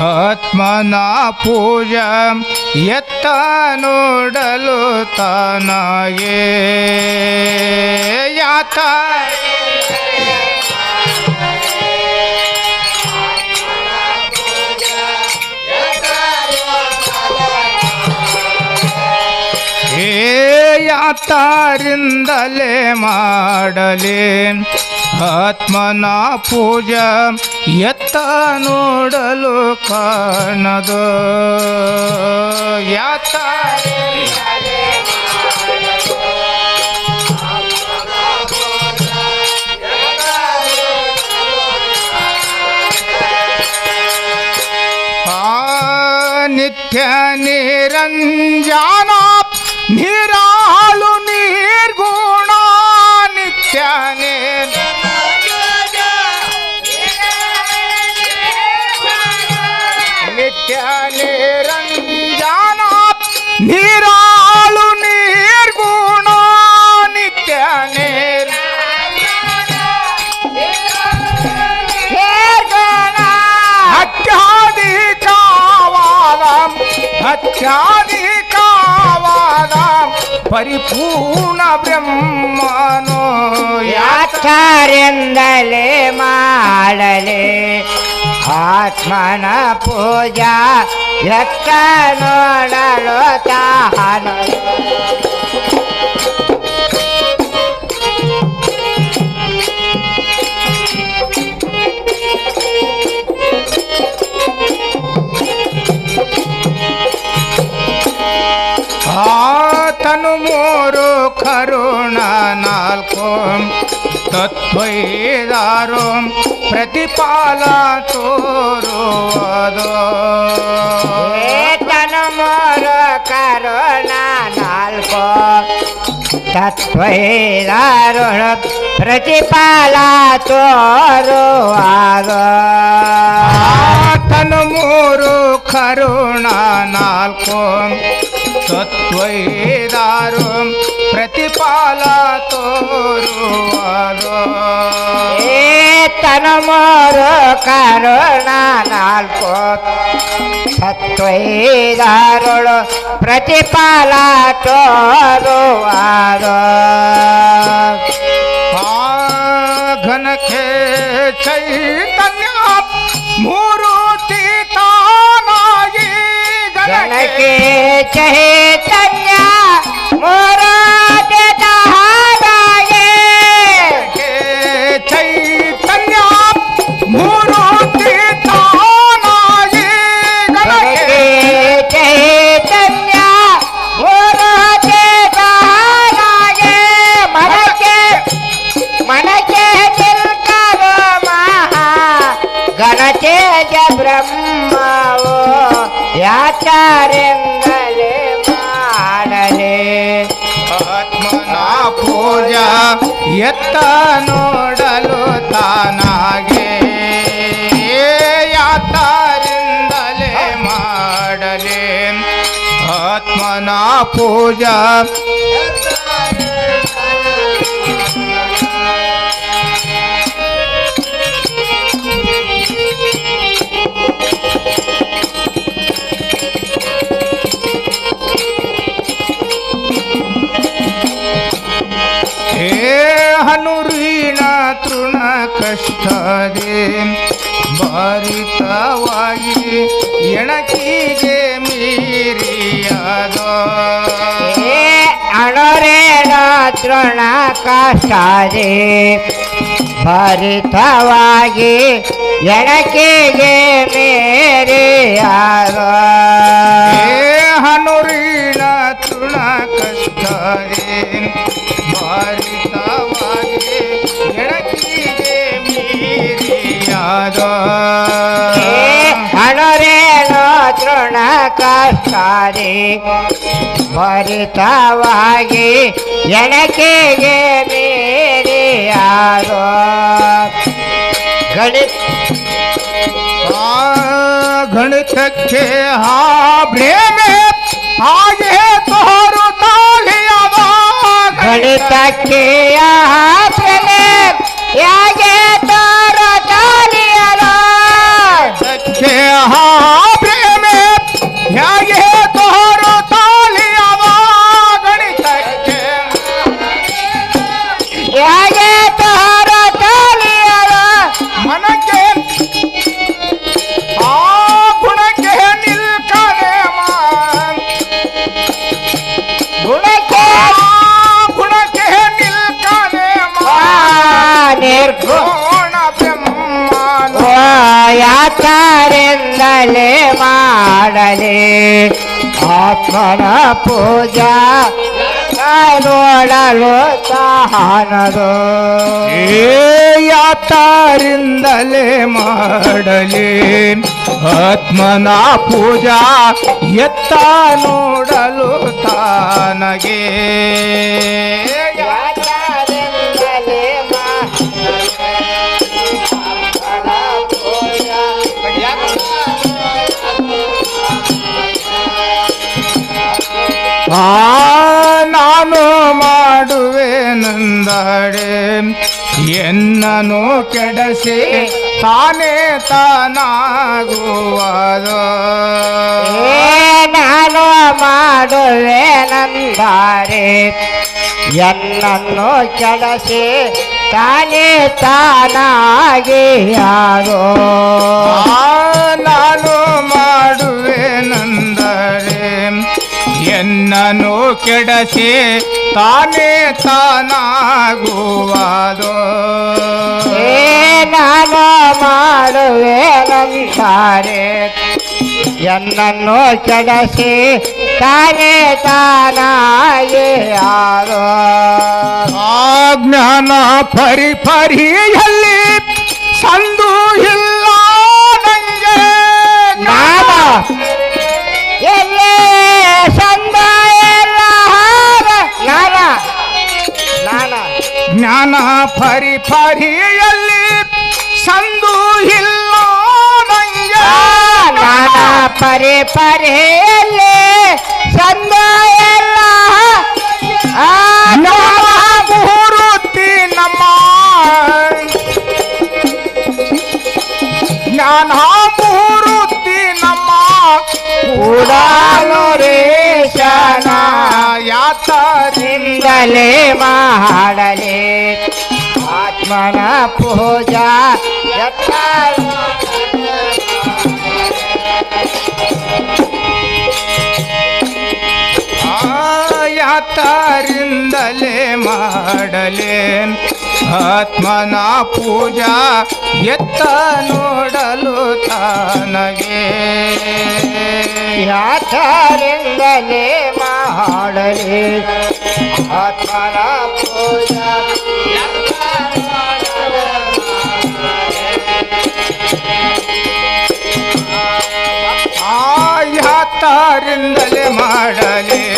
ಆತ್ಮನ ಪೂಜ ಎತ್ತ ನೋಡಲು ತಾನಾಯೇ. ಯಾತ. ಹೇ ಯಾತಾರಿಂದಲೇ ಆತ್ಮನ ಪೂಜ ಎತ್ತ ನೋಡಲು ಕಾಣದು. ಯಾತ ನಿತ್ಯ ನಿರಂಜಾನ ನಿರಾಳು ಹತ್ಯಾಧಿಕಾವಾದಂ ಪರಿಪೂರ್ಣ ಬ್ರಹ್ಮನೋ ಯಾತ ಯಾಚಾರ್ಯಂದಲೇ ಮಾಡಲೆ ಆತ್ಮನ ಪೂಜಾ ಎತ್ತ ನೋಡಲು ತಾನು ತತ್ವೈದಾರು ಪ್ರತಿಪಾಲ ತೋರುವುದು ಏತನು ಮೂರು ಕರುಣ ನಾಲ್ಕು ತತ್ವೈದಾರುಣ ಪ್ರತಿಪಾಲ ತೋರುವಾಗ ಆತನು ಮೂರು ಕರುಣ ನಾಲ್ಕು ತತ್ವೈದಾರು ಪ್ರತಿಪಾಲ ತೋರುವುದು केतन मोर कारणाल सत्वारण प्रतिपाला चोर घन के चैतन्य मूर्ति तो नाई घन के। चैतन ಪೂಜಾ ಎತ್ತ ನೋಡಲು ತಾನಾಗೆ. ಯಾತಾರಿಂದಲೇ ಮಾಡಲಿ. ಆತ್ಮನ ಪೂಜಾ ಭಾರಿತವಾಗಿ ಎಣಕಿಗೆ ಮೀರಿಯಾದೋ. ಅಣೊರೇಣ ತೃಣ ಕಷ್ಟಾದೆ. ಭರಿತವಾಗಿ ಎಣಕಿಗೆ ಮೇರೆಯಾದ. ಹನುರೀಣ ತೃಣ ಕಷ್ಟದೆ. ತೃಣ ಕಷ್ಟಾದೆ ಭರಿತವಾಗಿ ಎಣಕೆಗೆ ಮೇರೆಯಾದ ಗಣಿತ ಆ ಗಣಿತಕ್ಕೆ ಹಾ ಭ್ರೇಮೆ ಹಾಗೆ ತೋರು ತಾಳಿಯವ ಗಣಿತಕ್ಕೆ ಆಸನೆ ಯಾಗೆ ತೋರ ಆತ್ಮನ ಪೂಜಾ ನೋಡಲು ಸಹನದು ಯಾತಾರಿಂದಲೇ ಮಾಡಲಿ ಆತ್ಮನ ಪೂಜಾ ಎತ್ತ ನೋಡಲು ತಾನಗೆ. ಮಾಡುವೆ ನಂದಾಡೆ ಎನ್ನನು ಕೆಡಸಿ ತಾನೇ ತಾನಾಗುವುದು. ನಾನು ಮಾಡುವೆ ನಂದಾರೆ ಎನ್ನನ್ನು ಕೆಡಸಿ ತಾನೇ ತಾನಾಗಿ ಯಾರೋ ಆ ನಾನು ಮಾಡುವೆ ನಂದರೆ ಎನ್ನನು ಕೆಡಸಿ ತಾನೇ ತಾನಾಗುವುದು. ಏ ನಾನು ಮಾಡುವೆ ನಂದಾರೆ ಎನ್ನನ್ನು ಕೆಡಸಿ ತಾನೇ ತಾನಾಗಿ ಯಾರೋ ಜ್ಞಾನ ಪರಿ ಪರಿಯಲ್ಲಿ ಜ್ಞಾನ ಫರಿ ಪರಿಯಲ್ಲಿ ಸಂದು ಇಲ್ಲ ನಂಗೆ. ಜ್ಞಾನ ಪರಿ ಪರಿಯಲ್ಲಿ ಸಂದ ಜ್ಞಾನ ಮುಹುರುತಿ ನಮ್ಮ. ಜ್ಞಾನ ಮೂರುತಿ ನಮ್ಮ. ಕೂಡಲು ರಿಂದಲೇ ಮಾಡಲಿ ಆತ್ಮನ ಪೂಜಾ ಯತ್ನ ಮಾಡಲೇನ್? ಮಾಡಲೆ ಆತ್ಮನ ಪೂಜಾ ಎತ್ತ ನೋಡಲು ತಾನಗೆ. ಯಾತರಿಂದಲೇ ಮಾಡಲಿ. ಆತ್ಮನ ಪೂಜಾ ಆ ಯಾತರಿಂದಲೇ ಮಾಡಲೆ.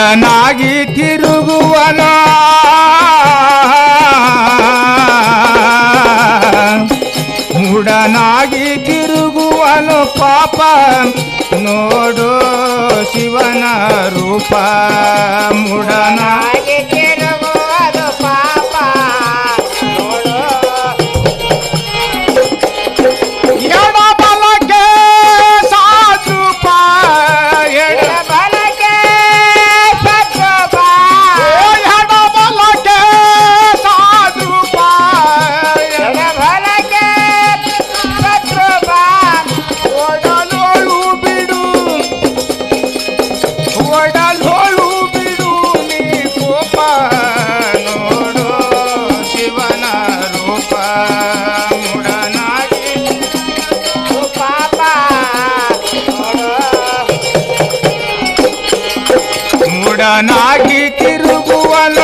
ಮುಡನಾಗಿ ತಿರುಗುವನ? ಮೂಡನಾಗಿ ತಿರುಗುವನು ಪಾಪ. ನೋಡು ಶಿವನ ರೂಪ. ಮುಡನಾಗಿ ಮುಡನಾಗಿ ತಿರುಗುವನ.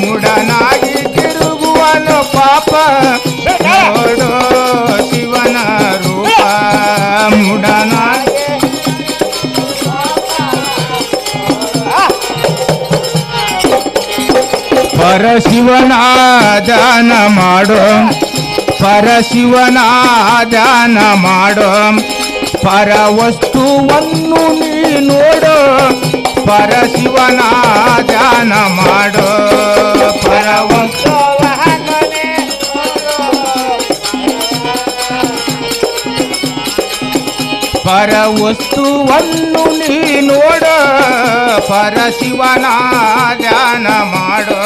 ಮುಡನಾಗಿ ನೋಡೋ ಶಿವನ ರೂಪ. ಮುಡನಾಗಿ ಪರಶಿವನ ಧ್ಯಾನ ಮಾಡೋ ಪರಶಿವನ ಧ್ಯಾನ ಮಾಡೋ, ಪರ ವಸ್ತುವನ್ನು ನೀ ನೋಡೋ ಧ್ಯಾನ ಮಾಡೋ, ಪರ ಪರ ವಸ್ತುವನ್ನು ನೀ ನೋಡ ಪರಶಿವನ ಧ್ಯಾನ ಮಾಡೋ.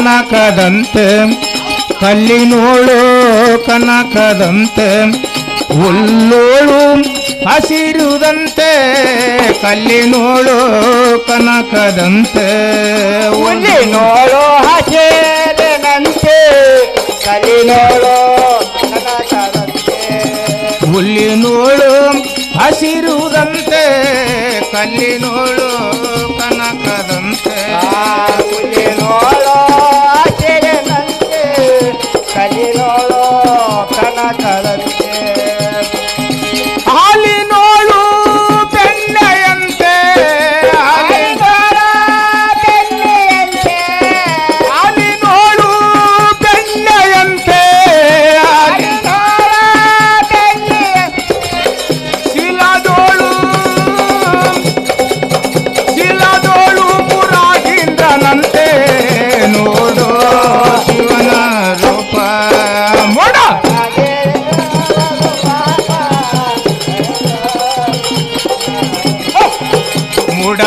ಕನಕದಂತೆ ಕಲ್ಲಿನೋಳು ಕನಕದಂತೆ ಹುಲ್ಲೋಳು ಹಸಿರುದಂತೆ ಕಲ್ಲಿನೋಳು ಕನಕದಂತೆ. ಹುಲಿ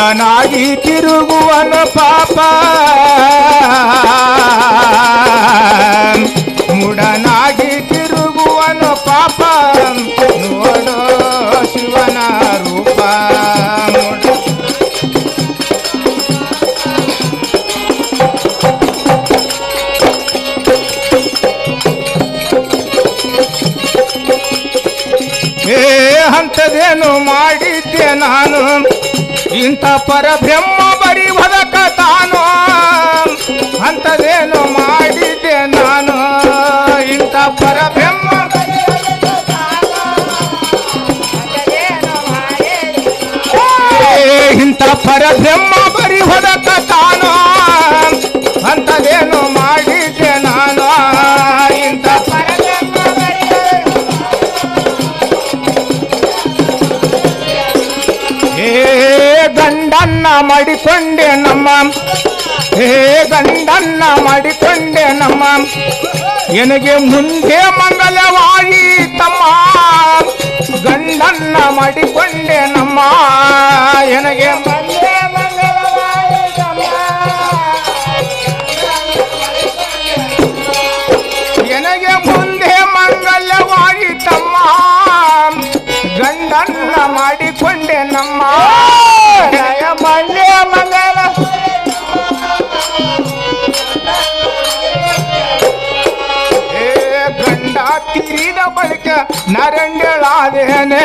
ಮುಡನಾಗಿ ತಿರುಗುವನ ಪಾಪ. ಮುಡನಾಗಿ ತಿರುಗುವನ ಪಾಪ. ನೋಡೋ ಶಿವನ ರೂಪ. ಏ ಹಂತದೇನು ಮಾಡಿದ್ದೆ ನಾನು? ಇಂಥ ಪರಬ್ರಹ್ಮ ಬರಿ ಬದಕ ತಾನು. ಅಂಥದೇನು ಮಾಡಿದ್ದೆ ನಾನು? ಇಂಥ ಪರಬ್ರಹ್ಮ ಏ, ಇಂಥ ಪರಬ್ರಹ್ಮ ಬರಿ ಹೊದಕ ಗಂಡನ್ನ ಮಾಡಿಕೊಂಡೆ ನಮ್ಮ ಹೇ ಗಂಡನ್ನ ಮಾಡಿಕೊಂಡೆ ನಮ್ಮ ಎನಗೆ ಮುಂದೆ ಮಂಗಲವಾಗಿ ತಮ್ಮ ಗಂಡನ್ನ ಮಾಡಿಕೊಂಡೆ ನಮ್ಮ ಎನಗೆ ಮುಂದೆ ಮಂಗಲವಾಗಿ ತಮ್ಮ ಎನಗೆ ಮುಂದೆ ಮಂಗಲವಾಗಿ ತಮ್ಮ ಗಂಡನ್ನ ಮಾಡಿಕೊಂಡೆ ನಮ್ಮ ನರಂಗಳಾದೇನೆ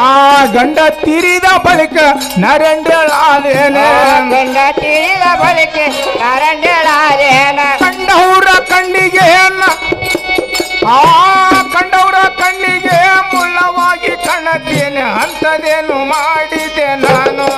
ಆ ಗಂಡ ತಿರಿದ ಬಳಿಕ ನರಂಡಳಾದೇನೆ ಗಂಡ ತೀರಿದ ಬಳಿಕ ನರಂಡಳಾದೇನ ಕಂಡವರ ಕಣ್ಣಿಗೆ ಆ ಕಂಡವರ ಕಣ್ಣಿಗೆ ಮುಳ್ಳವಾಗಿ ಕಣತೇನೆ ಅಂತದೇನು ಮಾಡಿದೆ ನಾನು?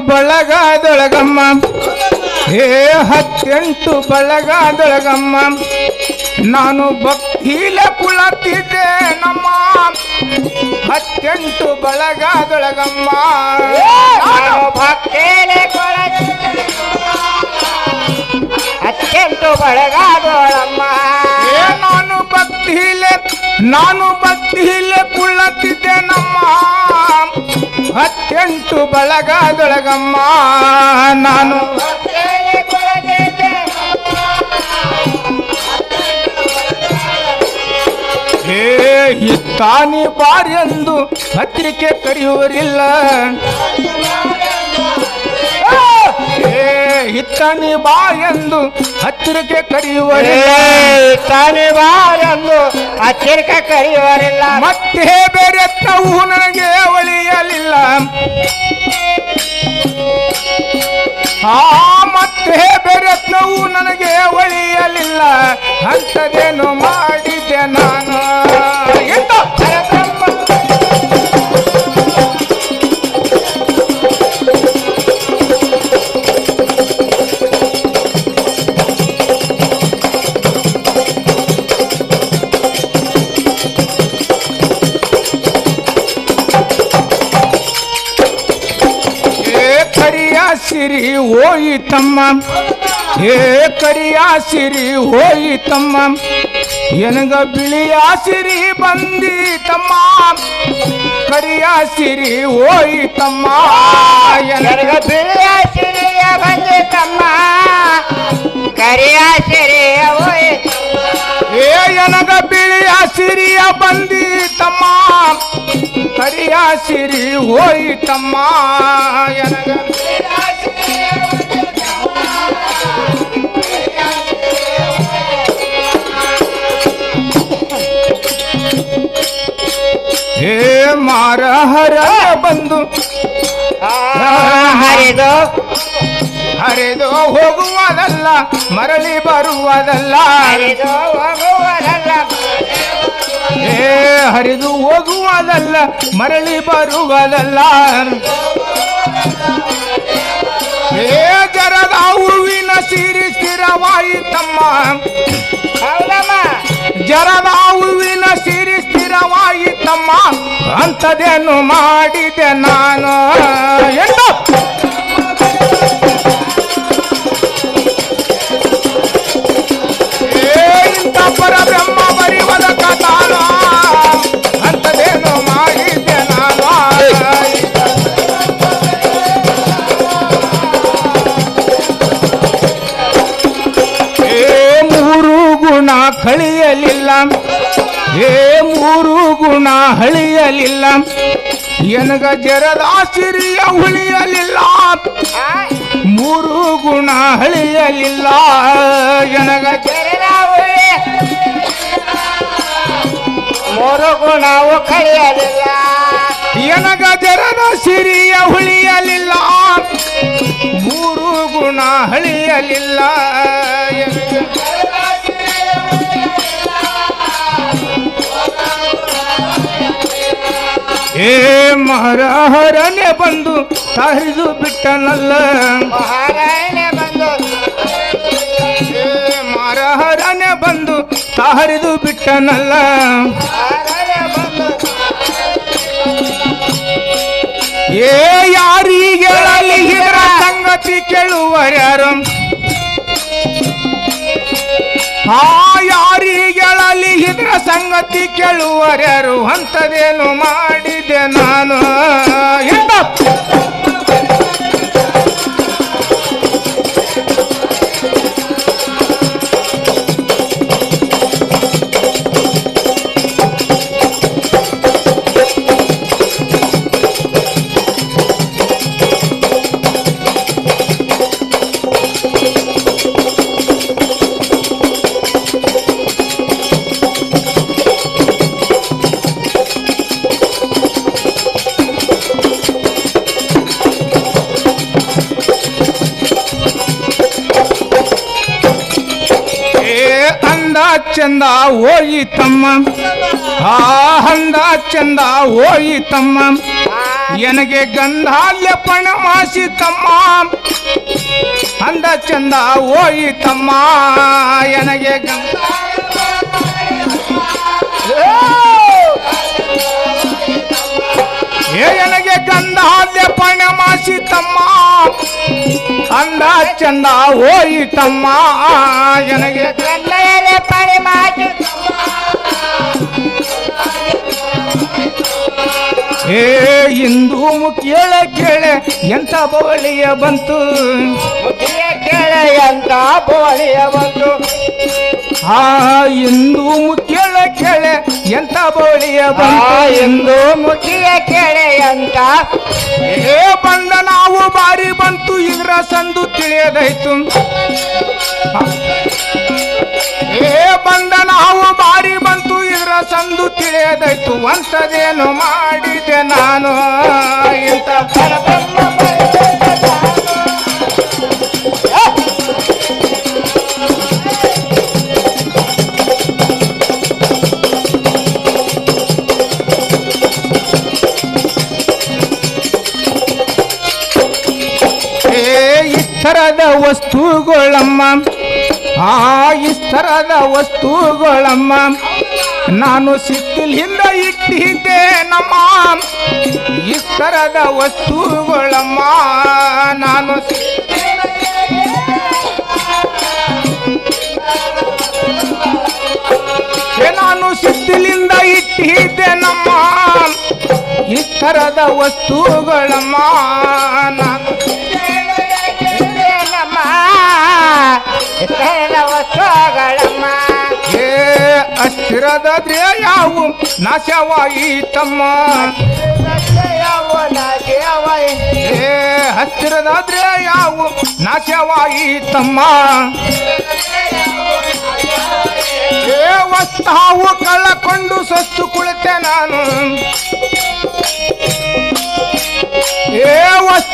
ಬಳಗದೊಳಗಮ್ಮ. ಹೇ ಹತ್ತೆಂಟು ಬಳಗಾದೊಳಗಮ್ಮ. ನಾನು ಭಕ್ತಿಲ ಕುಳತಿದ್ದೆ ನಮ್ಮ. ಹತ್ತೆಂಟು ಬಳಗಾದೊಳಗಮ್ಮ. ನಾನು ಭಕ್ತೇಲೆ. ಅತ್ಯಂತ ಬಳಗಾದೋಳಮ್ಮ ನಾನು ಭಕ್ತಿಲೆ ನಾನು ಭಕ್ತಿಲೆ ಕುಳತಿದ್ದೆ ನಮ್ಮ. ಹತ್ತೆಂಟು ಬಳಗದೊಳಗಮ್ಮ ನಾನು. ಹೇ ಇತ್ತಾನಿ ಎಂದು ಪತ್ರಿಕೆ ಕರೆಯುವರಿಲ್ಲ ಹೇ ಇತ್ತಾನಿ ಬಾ ಎಂದು ಹತ್ತಿರಕ್ಕೆ ಕರೆಯುವರಿಲ್ಲ ತಾನೇ ಎಂದು ಹತ್ತಿರಕ್ಕೆ ಕರೆಯುವರಿಲ್ಲ ಮತ್ತೆ ಬೇರೆ ತಾವು ನನಗೆ ಒಳಿಯಲಿಲ್ಲ. ಆ ಮತ್ತೆ ಬೇರೆ ತಾವು ನನಗೆ ಒಳಿಯಲಿಲ್ಲ. ಅಂತದೇನು ಮಾಡಿದೆ ನಾನು. ಎಂತ? ಸಿರಿ ಹೋಯಿತಮ್ಮ ಏ ಕರಿಯ ಸಿರಿ ಹೋಯಿತಮ್ಮ ಎನಗ ಬಿಳಿಯ ಸಿರಿ ಬಂದೀತಮ್ಮ ಕರಿಯ ಸಿರಿ ಹೋಯಿತಮ್ಮ ಎನಗ ನನಗ ಬಿಳಿಯ ಸಿರಿಯ ಬಂದಿತಮ್ಮ ಕರಿಯ ಸಿರಿಯ ಹೋಯಿತು ಏ ಎನಗ ಬಿಳಿಯ ಸಿರಿಯ ಬಂದೀತಮ್ಮ ಕರಿಯ ಸಿರಿ ಹೋಯಿತಮ್ಮ ಎನಗ ಹೇ ಮಾರ ಹರ ಬಂದು. ಹರಿದು ಹರಿದು ಹೋಗುವುದಲ್ಲ ಮರಳಿ ಬರುವುದಲ್ಲ. ಹರಿದು ಹೋಗುವರಲ್ಲ ಏ ಹರಿದು ಹೋಗುವುದಲ್ಲ ಮರಳಿ ಬರುವುದಲ್ಲ. ಹೇ ಜರದ ಹೂವಿನ ಸಿರಿ ಸ್ಥಿರವಾಯಿತಮ್ಮ. ಹೌದಮ್ಮ. ಜರದ ಹೂವಿನ ಸಿರಿ ಸ್ಥಿರವಾಯಿತಮ್ಮ ಅಂಥದೇನು ಮಾಡಿದೆ ನಾನು? ಎಂದು ಪರಬ್ರಹ್ಮ ಗುಣ ಕಳಿಯಲಿಲ್ಲ. ಏ ಮೂರು ಗುಣ ಹಳಿಯಲಿಲ್ಲ ಎನಗ ಜರದ ಸಿರಿಯ ಉಳಿಯಲಿಲ್ಲ. ಮೂರು ಗುಣ ಹಳಿಯಲಿಲ್ಲ ಎನಗ ಮೂರು ಗುಣವು ಕಳಿಯಲಿಲ್ಲ ಎನಗ ಜರದ ಸಿರಿಯ ಉಳಿಯಲಿಲ್ಲ. ಮೂರು ಗುಣ ಹಳಿಯಲಿಲ್ಲ ಏ ಮಾರಹರನೆ ಬಂದು ಹರಿದು ಬಿಟ್ಟನಲ್ಲ ಮಹಾರಾಯಣೆ ಬಂದು. ಏ ಮಹರಹರನೆ ಬಂದು ಹರಿದು ಬಿಟ್ಟನಲ್ಲ ಏ ಯಾರಿಗೆ ಇದರ ಸಂಗತಿ ಕೇಳುವರ್ಯಾರು. ಯಾರಿಗಳಲ್ಲಿ ಇದರ ಸಂಗತಿ ಕೇಳುವರ್ಯಾರು ಅಂಥದ್ದೇನು ಮಾಡಿದೆ ನಾನು? ಎಂತ ಚಂದ ಹೋಯಿತಮ್ಮ ಆ ಹಂದ ಚಂದ ಹೋಯಿತಮ್ಮ ನನಗೆ ಗಂಧಾಲ್ಯ ಪಣಮಾಸಿ ತಮ್ಮ. ಅಂದ ಚಂದ ಹೋಯಿತಮ್ಮ ನನಗೆ ಗಂಧ ನನಗೆ ಗಂಧಾಲ್ಯ ಪಣಮಾಸಿ ತಮ್ಮ. ಅಂದ ಚಂದ ಹೋಯಿತಮ್ಮ ನನಗೆ ಗಂಡನೇ ಪಣಿ ಮಾಡಿ ಏ ಇಂದು ಕೇಳ ಕೇಳೆ ಎಂತ ಬೋಳಿಯ ಬಂತು? ಮುಖಿಯ ಕೇಳ ಎಂತ ಬೋಳಿಯ ಬಂದು ಆ ಎಂದು ಕೇಳ ಕೆಳೆ ಎಂತ ಬೋಳಿಯ ಬಾ ಎಂದು ಮುಖಿಯ ಕೆಳೆ ಅಂತ ಏ ಬಂದ ನಾವು ಬಾರಿ ಬಂತು ಇದ್ರ ಸಂದು ತಿಳಿಯದಾಯ್ತು ಏ ಬಂದ ನಾವು ಬಾರಿ ಬಂತು ಇದ್ರ ಸಂದು ತಿಳಿಯದಾಯ್ತು ಅಂತದೇನು ಮಾಡಿದೆ ನಾನು? ಇಂಥ ಇಷ್ಟರದ ವಸ್ತುಗಳಮ್ಮ. ಆ ಇಷ್ಟರದ ವಸ್ತುಗಳಮ್ಮ. ನಾನು ಸಿಕ್ಕಿಲಿಂದ ಇಟ್ಟಿದ್ದೆ ನಮ್ಮ. ಇಷ್ಟರದ ವಸ್ತುಗಳಮ್ಮ. ನಾನು ನಾನು ಸಿಕ್ಕಿಲಿಂದ ಇಟ್ಟಿದ್ದೆ ನಮ್ಮ. ಇಷ್ಟರದ ವಸ್ತುಗಳಮ್ಮ. ನಾನು ಇತರ ವಸ್ತುಗಳಮ್ಮ ಏ, ಅಸ್ಥಿರದ ಯಾವು ನಾಶವಾಯಿತಮ್ಮ ಏ ಹತ್ತಿರದಾದ್ರೆ ಯಾವು ನಾಶವಾಯಿತಮ್ಮ ಏ ವಸ್ತಾವು ಕಳ್ಳಕೊಂಡು ಸತ್ತು ಕುಳಿತೆ ನಾನು. ಏ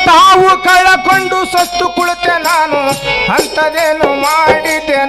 ತಾವು ಕಳಕೊಂಡು ಸತ್ತು ಕುಳಿತೆ ನಾನು ಅಂತದೇನು ಮಾಡಿದೆ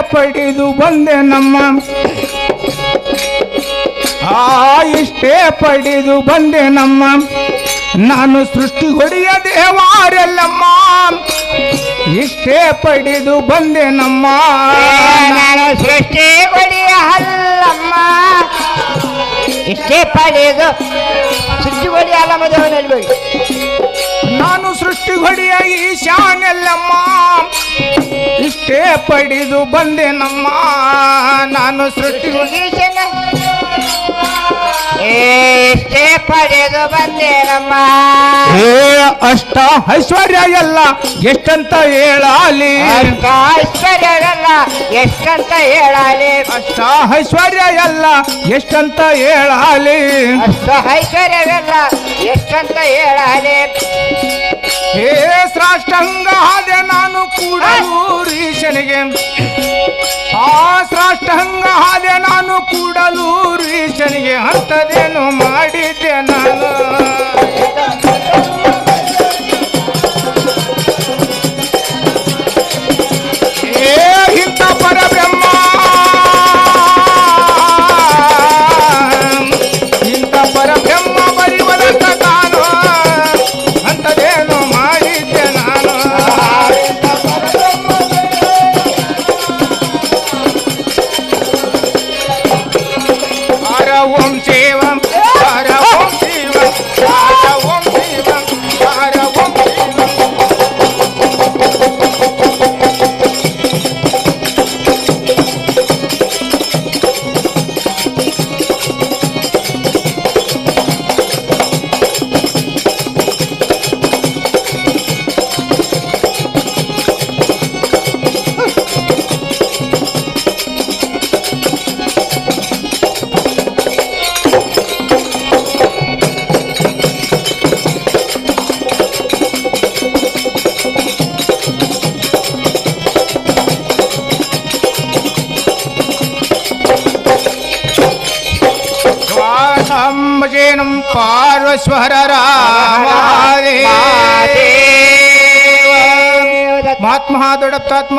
ಪಡೆದು ಬಂದೆ ನಮ್ಮ. ಆ ಇಷ್ಟೇ ಪಡೆದು ಬಂದೆ ನಮ್ಮ. ನಾನು ಸೃಷ್ಟಿ ದೇವಾರಲ್ಲಮ್ಮ. ಇಷ್ಟೇ ಪಡೆದು ಬಂದೆ ನಮ್ಮ. ನಾನು ಸೃಷ್ಟಿ ಕೊಡಿಯ ಅಲ್ಲಮ್ಮ. ಇಷ್ಟೇ ಪಡೆದು ಸೃಷ್ಟಿ ಅಲ್ಲಮ್ಮ ದೇವನಲ್ಲಿ ನಾನು ಸೃಷ್ಟಿ ಹೊಡೆಯ ಈಶಾನೆಲ್ಲಮ್ಮ ಇಷ್ಟೇ ಪಡೆದು ಬಂದೆ ನಮ್ಮ. ನಾನು ಸೃಷ್ಟಿ ಎಷ್ಟೇ ಪಡೆದು ಬಂದೇನಮ್ಮ? ಏ ಅಷ್ಟ ಐಶ್ವರ್ಯ ಎಲ್ಲ ಎಷ್ಟಂತ ಹೇಳಲಿ? ಅಷ್ಟ ಐಶ್ವರ್ಯಗಲ್ಲ ಎಷ್ಟಂತ ಹೇಳಲಿ? ಅಷ್ಟ ಐಶ್ವರ್ಯ ಎಲ್ಲ ಎಷ್ಟಂತ ಹೇಳಲಿ? ಅಷ್ಟ ಐಶ್ವರ್ಯಗಲ್ಲ ಎಷ್ಟಂತ ಹೇಳಲಿ? ಏ ಶ್ರಾಷ್ಟಂಗ ಆದೆ ನಾನು ಕೂಡ ಈಶನಿಗೆ ಆ ಹಾದೆ ನಾನು ಕೂಡಲು ಈಶನಿಗೆ ಹಂತದೇನು ಮಾಡಿದ್ದೆ ನಾನು? तत्